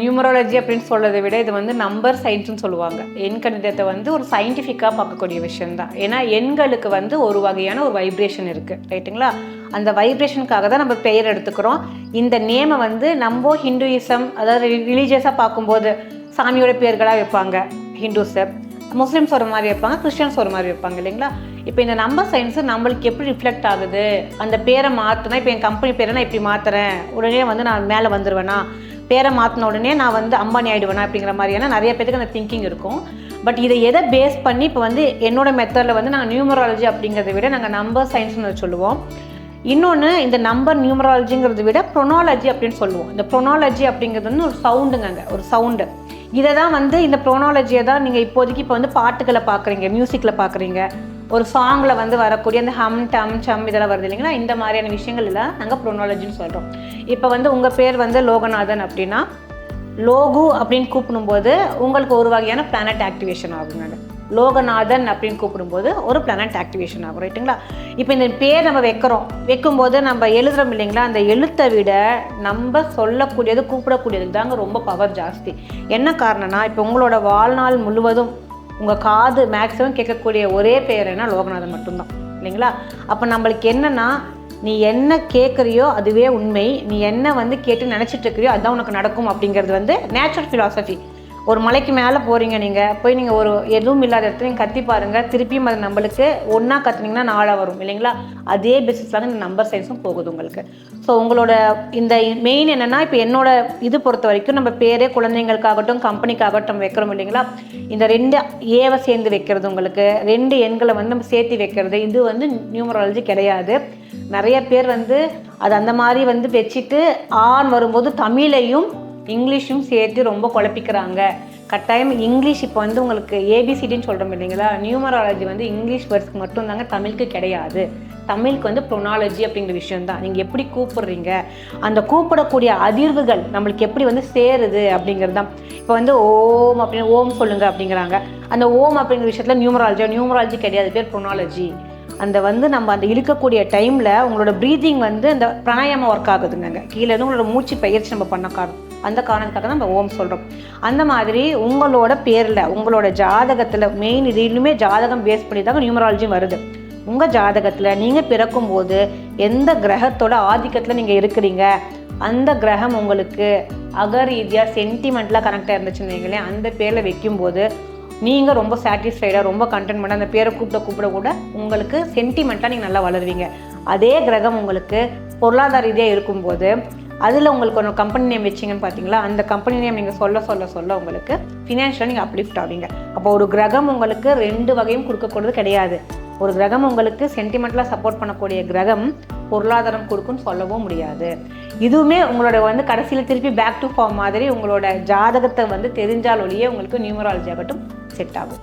Numerology அப்படின்னு சொல்றதை விட இது வந்து நம்பர் சயின்ஸ்னு சொல்லுவாங்க. எண் கணிதத்தை வந்து ஒரு சயின்டிஃபிக்காக பார்க்கக்கூடிய விஷயம்தான். ஏன்னா எண்களுக்கு வந்து ஒரு வகையான ஒரு வைப்ரேஷன் இருக்குது ரைட்டுங்களா அந்த வைப்ரேஷனுக்காக தான் நம்ம பெயர் எடுத்துக்கிறோம். இந்த நேமை வந்து நம்ம ஹிந்துயிசம் அதாவது ரிலீஜியஸாக பார்க்கும்போது சாமியோட பேர்களாக வைப்பாங்க. ஹிந்துஸை முஸ்லீம்ஸ் ஒரு மாதிரி வைப்பாங்க கிறிஸ்டியன்ஸ் ஒரு மாதிரி வைப்பாங்க இல்லைங்களா? இப்போ இந்த நம்பர் சயின்ஸ் நம்மளுக்கு எப்படி ரிஃப்ளெக்ட் ஆகுது? அந்த பேரை மாற்றினா இப்போ என் கம்பெனி பேரை நான் இப்படி மாற்றுறேன் உடனே வந்து நான் மேலே வந்துடுவேனா பேரை மாற்றின உடனே நான் வந்து அம்பானி ஆகிடுவேனா அப்படிங்கிற மாதிரியான நிறைய பேருக்கு அந்த திங்கிங் இருக்கும். பட் இதை எதை பேஸ் பண்ணி இப்போ வந்து என்னோடய மெத்தடில் வந்து நாங்கள் நியூமராலஜி அப்படிங்கிறத விட நாங்கள் நம்பர் சயின்ஸ்னு சொல்லுவோம். இன்னொன்று இந்த நம்பர் நியூமராலஜிங்கிறத விட ப்ரொனாலஜி அப்படின்னு சொல்லுவோம். இந்த ப்ரொனாலஜி அப்படிங்கிறது வந்து ஒரு சவுண்டுங்க ஒரு சவுண்டு இதை தான் வந்து இந்த ப்ரொனாலஜியை தான் நீங்கள் இப்போதைக்கு இப்போ வந்து பாட்டுகளை பார்க்குறீங்க மியூசிக்கில் பார்க்குறீங்க ஒரு சாங்கில் வந்து வரக்கூடிய அந்த ஹம் டம் சம் இதெல்லாம் வருது இல்லைங்களா? இந்த மாதிரியான விஷயங்கள் எல்லாம் நாங்கள் ப்ரொனாலஜின்னு சொல்கிறோம் இப்போ வந்து உங்கள் பேர் வந்து லோகநாதன் அப்படின்னா லோகு அப்படின்னு கூப்பிடும்போது உங்களுக்கு ஒரு வகையான பிளானட் ஆக்டிவேஷன் ஆகுங்க லோகநாதன் அப்படின்னு கூப்பிடும்போது ஒரு பிளானட் ஆக்டிவேஷன் ஆகும் ரைட்டுங்களா இப்போ இந்த பேர் நம்ம வைக்கிறோம். வைக்கும்போது நம்ம எழுதுறோம் இல்லைங்களா? அந்த எழுத்தை விட நம்ம சொல்லக்கூடியது கூப்பிடக்கூடியது தாங்க ரொம்ப பவர் ஜாஸ்தி. என்ன காரணம்னா இப்போ உங்களோட வாழ்நாள் முழுவதும் உங்கள் காது மேக்ஸிமம் கேட்கக்கூடிய ஒரே பேர் என்ன? லோகநாதன் மட்டும்தான். இல்லைங்களா? அப்போ நம்மளுக்கு என்னன்னா நீ என்ன கேட்குறியோ அதுவே உண்மை. நீ என்ன வந்து கேட்டு நினச்சிட்டு இருக்கிறியோ அதுதான் உனக்கு நடக்கும் அப்படிங்கிறது வந்து நேச்சுரல் ஃபிலாசபி ஒரு மலைக்கு மேலே போகிறீங்க நீங்கள் போய் நீங்கள் ஒரு எதுவும் இல்லாத இடத்துல நீங்கள் கத்தி பாருங்கள் திருப்பியும் அது நம்மளுக்கு ஒன்றா கத்துனீங்கன்னா நாளாக வரும் இல்லைங்களா? அதே பேசிஸில் இந்த நம்பர் சயின்ஸும் போகுது உங்களுக்கு. ஸோ உங்களோட இந்த மெயின் என்னென்னா இப்போ என்னோட இது பொறுத்த வரைக்கும் நம்ம பேரே குழந்தைங்களுக்காகட்டும் கம்பெனிக்காகட்டும் வைக்கிறோம் இல்லைங்களா? இந்த ரெண்டு ஏவை சேர்ந்து வைக்கிறது உங்களுக்கு ரெண்டு எண்களை வந்து நம்ம சேர்த்து வைக்கிறது இது வந்து நியூமராலஜி கிடையாது. நிறைய பேர் வந்து அது அந்த மாதிரி வந்து வச்சுட்டு ஆண் வரும்போது தமிழையும் இங்கிலீஷும் சேர்த்து ரொம்ப குழப்பிக்கிறாங்க. கட்டாயம் இங்கிலீஷ் இப்போ வந்து உங்களுக்கு ஏபிசிடின்னு சொல்கிறோம் இல்லைங்களா? நியூமராலஜி வந்து இங்கிலீஷ் வேர்ட்ஸ்க்கு மட்டும்தாங்க தமிழுக்கு கிடையாது. தமிழுக்கு வந்து ப்ரொனாலஜி அப்படிங்கிற விஷயம் தான் நீங்கள் எப்படி கூப்பிடுறீங்க? அந்த கூப்பிடக்கூடிய அதிர்வுகள் நம்மளுக்கு எப்படி வந்து சேருது அப்படிங்கிறது தான் இப்போ வந்து ஓம் அப்படின்னு ஓம் சொல்லுங்கள் அப்படிங்கிறாங்க. அந்த ஓம் அப்படிங்கிற விஷயத்தில் நியூமராலஜி நியூமராலஜி கிடையாது. பேர் ப்ரொனாலஜி. அந்த வந்து நம்ம அந்த இழுக்கக்கூடிய டைமில் உங்களோட ப்ரீதிங் வந்து அந்த பிராணாயாமம் ஒர்க் ஆகுதுங்க. கீழே இருந்து உங்களோட மூச்சு பயிற்சி நம்ம பண்ண காரணம். அந்த காரணத்துக்காக தான் நம்ம ஓம் சொல்கிறோம் அந்த மாதிரி உங்களோட பேரில் உங்களோட ஜாதகத்தில் மெயின் இது இன்னுமே ஜாதகம் பேஸ் பண்ணி தாங்க நியூமராலஜியும் வருது. உங்கள் ஜாதகத்தில் நீங்கள் பிறக்கும்போது எந்த கிரகத்தோட ஆதிக்கத்தில் நீங்கள் இருக்கிறீங்க? அந்த கிரகம் உங்களுக்கு அகரீதியாக சென்டிமெண்ட்லாம் கனெக்டாக இருந்துச்சுன்னு வைங்களேன் அந்த பேரில் வைக்கும்போது நீங்கள் ரொம்ப சாட்டிஸ்ஃபைடாக ரொம்ப கண்டென்ட்மெண்ட்டாக அந்த பேரை கூப்பிட கூப்பிட கூட உங்களுக்கு சென்டிமெண்ட்டாக நீங்கள் நல்லா வளருவீங்க. அதே கிரகம் உங்களுக்கு பொருளாதார ரீதியாக இருக்கும்போது அதில் உங்களுக்கு ஒரு கம்பெனி நேம் வச்சிங்கன்னு பார்த்தீங்களா அந்த கம்பெனி நேம் நீங்கள் சொல்ல சொல்ல சொல்ல உங்களுக்கு ஃபினான்ஷியலாக நீங்கள் அப்லிஃப்ட் ஆவீங்க. அப்போ ஒரு கிரகம் உங்களுக்கு ரெண்டு வகையும் கொடுக்கக்கூடியது கிடையாது. ஒரு கிரகம் உங்களுக்கு சென்டிமெண்ட்டில் சப்போர்ட் பண்ணக்கூடிய கிரகம் பொருளாதாரம் கொடுக்குன்னு சொல்லவும் முடியாது. இதுவுமே உங்களோட வந்து கடைசியில் திருப்பி பேக் டு ஃபார்ம் மாதிரி உங்களோட ஜாதகத்தை வந்து தெரிஞ்சால் ஒழிய உங்களுக்கு நியூமராலஜி ஆகட்டும் செட் ஆகும்.